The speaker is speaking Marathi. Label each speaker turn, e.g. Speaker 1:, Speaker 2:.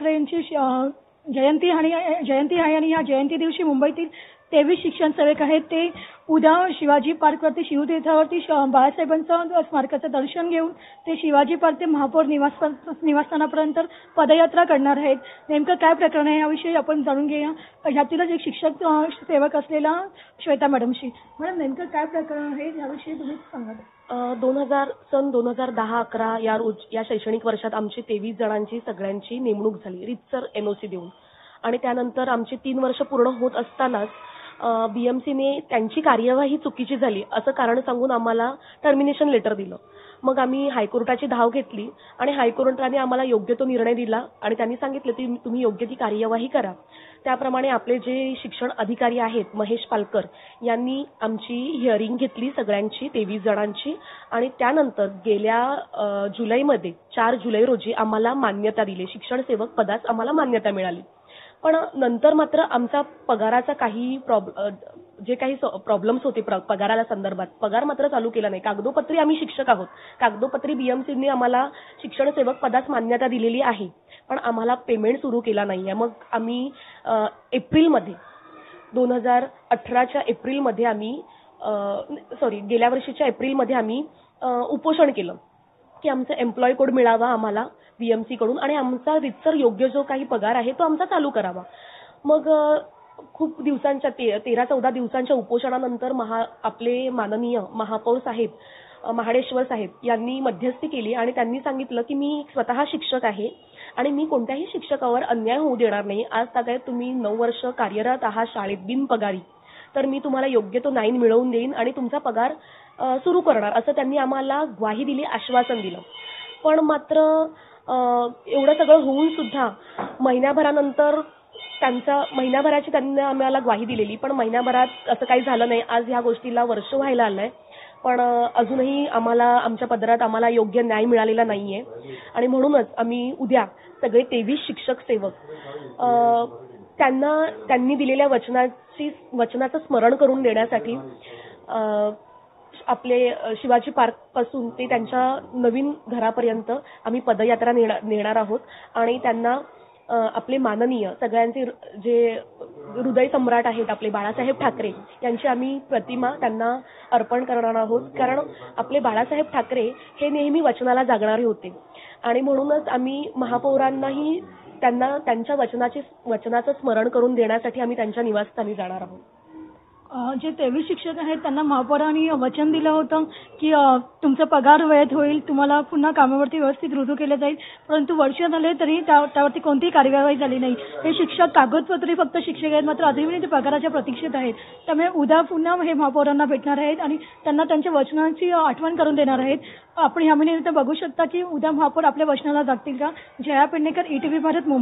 Speaker 1: ठाकरे यांची जयंती आणि जयंती आहे आणि या जयंती दिवशी मुंबईतील तेवीस शिक्षण सेवक आहेत. ते उद्या शिवाजी पार्कवरती शिवतीर्थावरती बाळासाहेबांचं स्मारकाचं दर्शन घेऊन ते शिवाजी पार्क ते महापौर निवास निवासस्थानापर्यंत पदयात्रा करणार आहेत. नेमकं काय प्रकरण आहे याविषयी आपण जाणून घेऊया. यातीलच एक शिक्षक सेवक असलेला श्वेता मॅडमशी. मॅडम नेमकं काय प्रकरण आहे याविषयी तुम्ही सांगा.
Speaker 2: दोन हजार सन दोन हजार दहा अकरा या रोज या शैक्षणिक वर्षात आमची तेवीस जणांची सगळ्यांची नेमणूक झाली रितसर एनओसी देऊन. आणि त्यानंतर आमची तीन वर्ष पूर्ण होत असतानाच बीएमसीने त्यांची कार्यवाही चुकीची झाली असं कारण सांगून आम्हाला टर्मिनेशन लेटर दिलं. मग आम्ही हायकोर्टाची धाव घेतली आणि हायकोर्टाने आम्हाला योग्य तो निर्णय दिला आणि त्यांनी सांगितलं की तुम्ही योग्य ती कार्यवाही करा. त्याप्रमाणे आपले जे शिक्षण अधिकारी आहेत महेश पालकर यांनी आमची हिअरिंग घेतली सगळ्यांची तेवीस जणांची आणि त्यानंतर गेल्या जुलैमध्ये चार जुलै रोजी आम्हाला मान्यता दिली. शिक्षण सेवक पदास आम्हाला मान्यता मिळाली. पण नंतर मात्र आमचा पगाराचा काही प्रॉब जे काही प्रॉब्लेम्स होते प्र- पगाराला संदर्भात. पगार मात्र चालू केला नाही. कागदोपत्री आम्ही शिक्षक आहोत. कागदोपत्री बीएमसीने आम्हाला शिक्षण सेवक पदास मान्यता दिलेली आहे. पण आम्हाला पेमेंट सुरू केला नाहीये मग आम्ही एप्रिलमध्ये दोन हजार अठराच्या एप्रिलमध्ये आम्ही सॉरी गेल्या वर्षीच्या एप्रिलमध्ये आम्ही उपोषण केलं की आमचा एम्प्लॉय कोड मिळावा आम्हाला. बीएमसी कडून आणि आमचा रितसर योग्य जो काही पगार आहे तो आमचा चालू करावा. मग खूप दिवसांच्या ते तेरा चौदा दिवसांच्या उपोषणानंतर महा आपले माननीय महापौर साहेब महाडेश्वर साहेब यांनी मध्यस्थी केली आणि त्यांनी सांगितलं की मी स्वतः शिक्षक आहे आणि मी कोणत्याही शिक्षकावर अन्याय होऊ देणार नाही. आज तागायत तुम्ही नऊ वर्ष कार्यरत आहात शाळेत बिनपगारी तर मी तुम्हाला योग्य तो नाईन मिळवून देईन आणि तुमचा पगार सुरू करणार असं त्यांनी आम्हाला ग्वाही दिली आश्वासन दिलं. पण मात्र एवढं सगळं होऊन सुद्धा महिन्याभरानंतर त्यांचा महिन्याभराची त्यांनी आम्हाला ग्वाही दिलेली पण महिन्याभरात असं काही झालं नाही. आज ह्या गोष्टीला वर्ष व्हायला आलंय. पण अजूनही आम्हाला आमच्या पदरात आम्हाला योग्य न्याय मिळालेला नाहीये. आणि म्हणूनच आम्ही उद्या सगळे तेवीस शिक्षक सेवक त्यांना त्यांनी दिलेल्या वचनाची वचनाचं स्मरण करून देण्यासाठी आपले शिवाजी पार्कपासून ते त्यांच्या नवीन घरापर्यंत आम्ही पदयात्रा नेणार नेणार आहोत. आणि त्यांना आपले माननीय सगळ्यांचे जे हृदय सम्राट आहेत आपले बाळासाहेब ठाकरे यांची आम्ही प्रतिमा त्यांना अर्पण करणार आहोत. कारण आपले बाळासाहेब ठाकरे हे नेहमी वचनाला जागणारे होते. आणि म्हणूनच आम्ही महापौरांनाही त्यांना त्यांच्या वचनाचे वचनाचं स्मरण करून देण्यासाठी आम्ही त्यांच्या निवासस्थानी जाणार आहोत.
Speaker 1: जे तेवीस शिक्षक आहेत त्यांना महापौरांनी वचन दिलं होतं की तुमचा पगार वेळेत होईल तुम्हाला पुन्हा कामावरती व्यवस्थित रुजू केलं जाईल. परंतु वर्ष झाले तरी त्या- त्यावरती कोणतीही कार्यवाही झाली नाही. हे शिक्षक कागदपत्री फक्त शिक्षक आहेत मात्र अजूनही ते म्हणजे पगाराच्या प्रतीक्षेत आहेत. त्यामुळे उद्या पुन्हा हे महापौरांना भेटणार आहेत आणि त्यांना त्यांच्या वचनाची आठवण करून देणार आहेत. आपण ह्या महिन्यात बघू शकता की उद्या महापौर आपल्या वचनाला जागतील का? जया पेडणेकर ईटीव्ही भारत मुंबई.